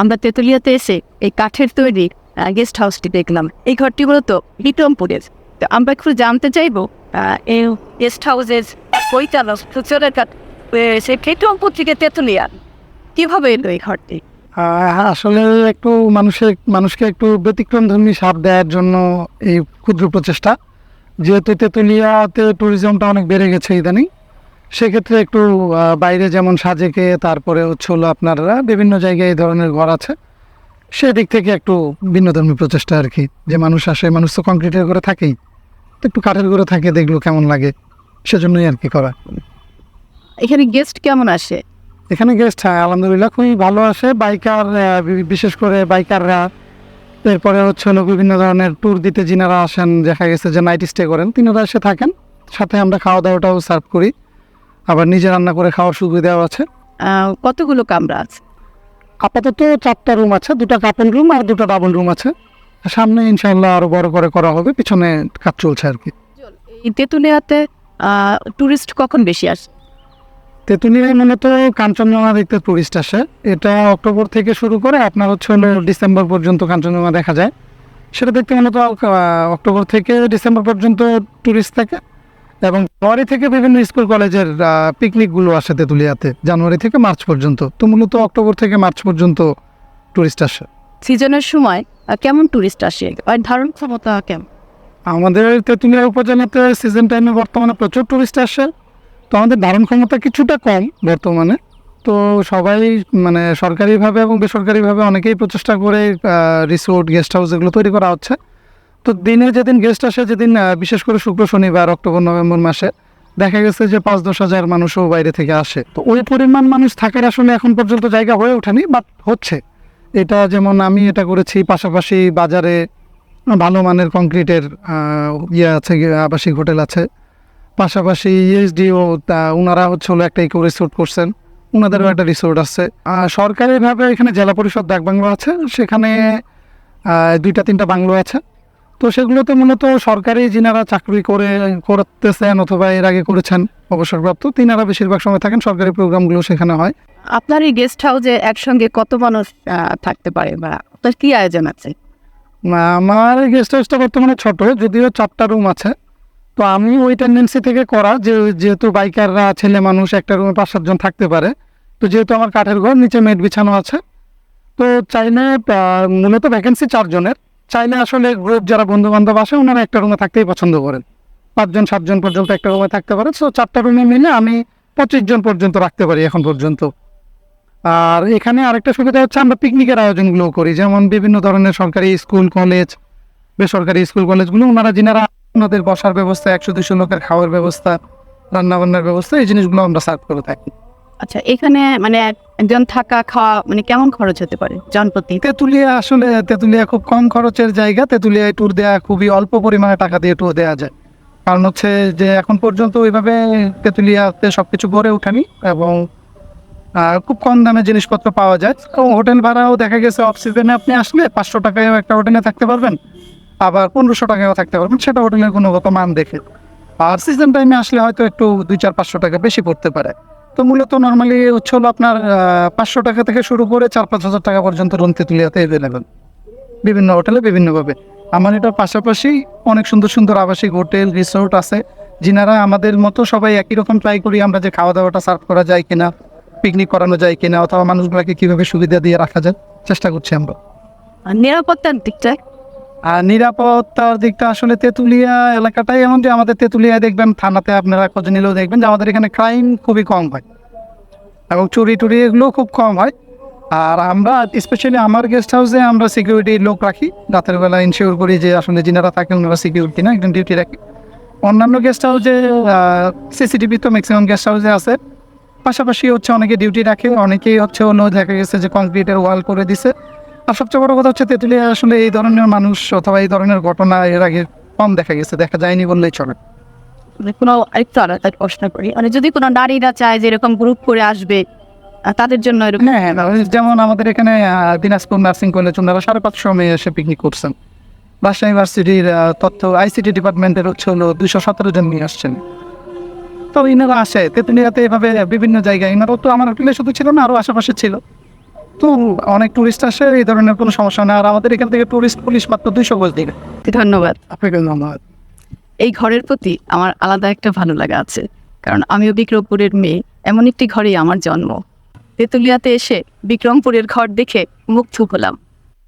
আমরা তেতুলিয়াতে এসে এই কাঠের তৈরি গেস্ট হাউসটি দেখলাম। এই ঘরটি মূলত বিক্রমপুরের। তো আমরা একটু জানতে চাইব এই গেস্ট হাউসের পরিচালক সুচরের সে বিক্রমপুর থেকে তেতুলিয়া, কীভাবে এলো এই ঘরটি? আসলে একটু মানুষের, মানুষকে একটু ব্যতিক্রম ধর্মী সাপ দেওয়ার জন্য এই ক্ষুদ্র প্রচেষ্টা। যেহেতু তেঁতুলিয়াতে ট্যুরিজমটা অনেক বেড়ে গেছে ইদানিং। সেক্ষেত্রে একটু বাইরে যেমন সাজেকে তারপরে হচ্ছে হলো আপনার বিভিন্ন জায়গায় এই ধরনের ঘর আছে। সেদিক থেকে একটু ভিন্নধর্মী প্রচেষ্টা আর কি। যে মানুষ আসে মানুষ তো কংক্রিটের ঘরে থাকেই। তো একটু কাঠের ঘরে থাকে দেখল কেমন লাগে সেজন্যই আর কি করা। এখানে গেস্ট কেমন আসে? এখানে গেস্ট হ্যাঁ আলহামদুলিল্লাহ খুবই ভালো আসে। বাইকার বিশেষ করে বাইকাররা এরপরে হচ্ছে হলো বিভিন্ন ধরনের ট্যুর দিতে যিনারা আসেন দেখা গেছে যে নাইট স্টে করেন তিনারা এসে থাকেন। সাথে আমরা খাওয়া দাওয়াটাও সার্ভ করি। আবার নিজে রান্না করে খাওয়ার সুবিধাও আছে। কতগুলো কামরা আছে? আপাতত চারটা রুম আছে দুটো কাপল রুম আর দুটো ডাবল রুম আছে। সামনে ইনশাল্লাহ আরও বড় করে করা হবে পিছনে কাজ চলছে আর কি। তেতুলিয়াতে টুরিস্ট কখন বেশি আসে? তেঁতুলিয়ায় মূলত কাঞ্চনজঙ্ঘা দেখতে টুরিস্ট আসে। এটা অক্টোবর থেকে শুরু করে আপনার হচ্ছে ডিসেম্বর পর্যন্ত কাঞ্চনজঙ্ঘা দেখা যায়। সেটা দেখতে মূলত অক্টোবর থেকে ডিসেম্বর পর্যন্ত টুরিস্ট থাকে। এবং জানুয়ারি থেকে বিভিন্ন স্কুল কলেজের পিকনিকগুলো আসে তেঁতুলিয়াতে জানুয়ারি থেকে মার্চ পর্যন্ত। তো মূলত অক্টোবর থেকে মার্চ পর্যন্ত টুরিস্ট আসে। সিজনের সময় কেমন টুরিস্ট আসে? আর ধারণ ক্ষমতা কেমন? আমাদের তেঁতুলিয়া উপজেলাতে সিজন টাইমে বর্তমানে প্রচুর টুরিস্ট আসে। তো আমাদের ধারণ ক্ষমতা কিছুটা কম বর্তমানে। তো সবাই মানে সরকারিভাবে এবং বেসরকারিভাবে অনেকেই প্রচেষ্টা করে রিসোর্ট গেস্ট হাউস এগুলো তৈরি করা হচ্ছে। তো দিনে যেদিন গেস্ট আসে, যেদিন বিশেষ করে শুক্র, শনিবার, অক্টোবর, নভেম্বর মাসে, দেখা গেছে যে পাঁচ, দশ হাজার মানুষও বাইরে থেকে আসে। তো ওই পরিমাণ মানুষ থাকার আসলে এখন পর্যন্ত জায়গা হয়ে ওঠেনি বাট হচ্ছে। এটা যেমন আমি এটা করেছি, পাশাপাশি বাজারে ভালো মানের কংক্রিটের ইয়ে আছে, আবাসিক হোটেল আছে। পাশাপাশি ইএসডিও ওনারা হচ্ছে হলো একটা ইকো রিসোর্ট করছেন ওনাদেরও একটা রিসোর্ট আছে। সরকারিভাবে এখানে জেলা পরিষদ ডাক বাংলো আছে, সেখানে দুইটা, তিনটা বাংলো আছে। তো সেগুলোতে মূলত সরকারি যিনারা চাকরি করে করতেছেন অথবা এর আগে করেছেন অবসরপ্রাপ্ত তিনারা বেশিরভাগ সময় থাকেন সরকারি প্রোগ্রামগুলো সেখানে হয়। আপনার এই গেস্ট হাউসে একসঙ্গে কত মানুষ থাকতে পারে বা আপনার কি আয়োজন আছে? আমার গেস্ট হাউসটা বর্তমানে ছোট যদিও চারটা রুম আছে। তো আমি ওই টেন্ডেন্সি থেকে করা যে যেহেতু বাইকাররা ছেলে মানুষ একটা রুমে পাঁচ সাতজন থাকতে পারে। তো যেহেতু আমার কাঠের ঘর নিচে মেট বিছানো আছে। তো চাইলে মূলত ভ্যাকেন্সি চারজনের। চাইলে আসলে গ্রুপ যারা বন্ধু বান্ধব আসে ওনারা একটা রুমে থাকতেই পছন্দ করেন। পাঁচজন, সাতজন পর্যন্ত একটা রুমে থাকতে পারে তো চারটা রুমে মিলে আমি পঁচিশ জন পর্যন্ত রাখতে পারি এখন পর্যন্ত। আর এখানে আরেকটা সুবিধা হচ্ছে, আমরা পিকনিকের আয়োজনগুলো করি। যেমন বিভিন্ন ধরনের সরকারি স্কুল কলেজ বেসরকারি স্কুল কলেজগুলো ওনারা যিনারা ওনাদের বসার ব্যবস্থা, একশো দুশো লোকের খাওয়ার ব্যবস্থা রান্না বান্নার ব্যবস্থা, এই জিনিসগুলো আমরা সার্ভ করে থাকি। আচ্ছা এখানে মানে একজন থাকা খাওয়া মানে কেমন খরচ হতে পারে? জনপ্রতি। তেঁতুলিয়া আসলে তেঁতুলিয়া খুব কম খরচের জায়গা। তেঁতুলিয়ায় ট্যুর দেওয়া খুবই অল্প পরিমাণে টাকা দিয়ে ট্যুর দেওয়া যায়। কারণ হচ্ছে যে এখন পর্যন্ত ওইভাবে তেঁতুলিয়াতে সব কিছু গড়ে ওঠেনি এবং খুব কম দামে জিনিসপত্র পাওয়া যায়। তো হোটেল ভাড়াও দেখা গেছে অফ সিজনে আপনি আসলে পাঁচশো টাকায়ও একটা হোটেলে থাকতে পারবেন, আবার পনেরোশো টাকায়ও থাকতে পারবেন। সেটা হোটেলের গুণগত মান দেখে। আর সিজন টাইমে আসলে হয়তো একটু দুই চার পাঁচশো টাকা বেশি পড়তে পারে। তো মূলত নর্মালি হচ্ছে হলো আপনার পাঁচশো টাকা থেকে শুরু করে চার পাঁচ হাজার টাকা পর্যন্ত রুম তেঁতুলিয়াতে অ্যাভেলেবেল বিভিন্ন হোটেলে বিভিন্নভাবে। আমার এটার পাশাপাশি অনেক সুন্দর সুন্দর আবাসিক হোটেল রিসোর্ট আছে। যিনারা আমাদের মতো সবাই একই রকম ট্রাই করি আমরা যে খাওয়া দাওয়াটা সার্ভ করা যায় কিনা পিকনিক করানো যায় কিনা, অথবা মানুষগুলোকে কীভাবে সুবিধা দিয়ে রাখা যায়, চেষ্টা করছি আমরা। নিরাপত্তার দিকটা? আর নিরাপত্তার দিকটা আসলে তেঁতুলিয়া এলাকাটাই এমন যে আমাদের তেঁতুলিয়ায় দেখবেন, থানাতে আপনারা খোঁজ নিলেও দেখবেন যে আমাদের এখানে ক্রাইম খুবই কম হয় এবং চুরি টুরি এগুলো খুব কম হয়। আর আমরা স্পেশালি আমার গেস্ট হাউসে আমরা সিকিউরিটি লোক রাখি। রাতের বেলা ইনশিওর করি যে আসলে যিনারা থাকেন ওনারা সিকিউরিটি না একজন ডিউটি রাখি। অন্যান্য গেস্ট হাউসে সিসিটিভি তো ম্যাক্সিমাম গেস্ট হাউসে আছে। পাশাপাশি হচ্ছে অনেকে ডিউটি রাখে, অনেকেই হচ্ছে অন্য দেখা গেছে যে কংক্রিটের ওয়াল করে দিছে। আর সবচেয়ে বড় কথা হচ্ছে তেঁতুলিয়া আসলে এই ধরনের মানুষ অথবা এই ধরনের ঘটনা এর আগে কম দেখা গেছে দেখা যায়নি বললেই চলে। মানে কোনো আরেকটু আলাদা প্রশ্ন করি। মানে যদি কোনো নারীরা চায় যে এরকম গ্রুপ করে আসবে তাদের জন্য এরকম হ্যাঁ হ্যাঁ, যেমন আমাদের এখানে দিনাজপুর নার্সিং কলেজ ওনারা সাড়ে পাঁচশো মেয়ে এসে পিকনিক করছেন। রাজশাহী ইউনিভার্সিটির তথ্য আইসিটি ডিপার্টমেন্টের হচ্ছে হলো দুশো সতেরো জন নিয়ে আসছেন। তো ইনারা আসে তেতুলিয়াতে এভাবে বিভিন্ন জায়গায়। ইনারাও তো আমার হোটেলে শুধু ছিল না আরও আশেপাশে ছিল। তো অনেক টুরিস্ট আসে এই ধরনের কোনো সমস্যা না আর আমাদের এখান থেকে টুরিস্ট পুলিশ মাত্র দুইশো গজ দিকে ধন্যবাদ। আপনাকে ধন্যবাদ। এই ঘরের প্রতি আমার আলাদা একটা ভালো লাগা আছে। কারণ আমিও বিক্রমপুরের মেয়ে এমন একটি ঘরেই আমার জন্ম। তেঁতুলিয়াতে এসে বিক্রমপুরের ঘর দেখে মুগ্ধ হলাম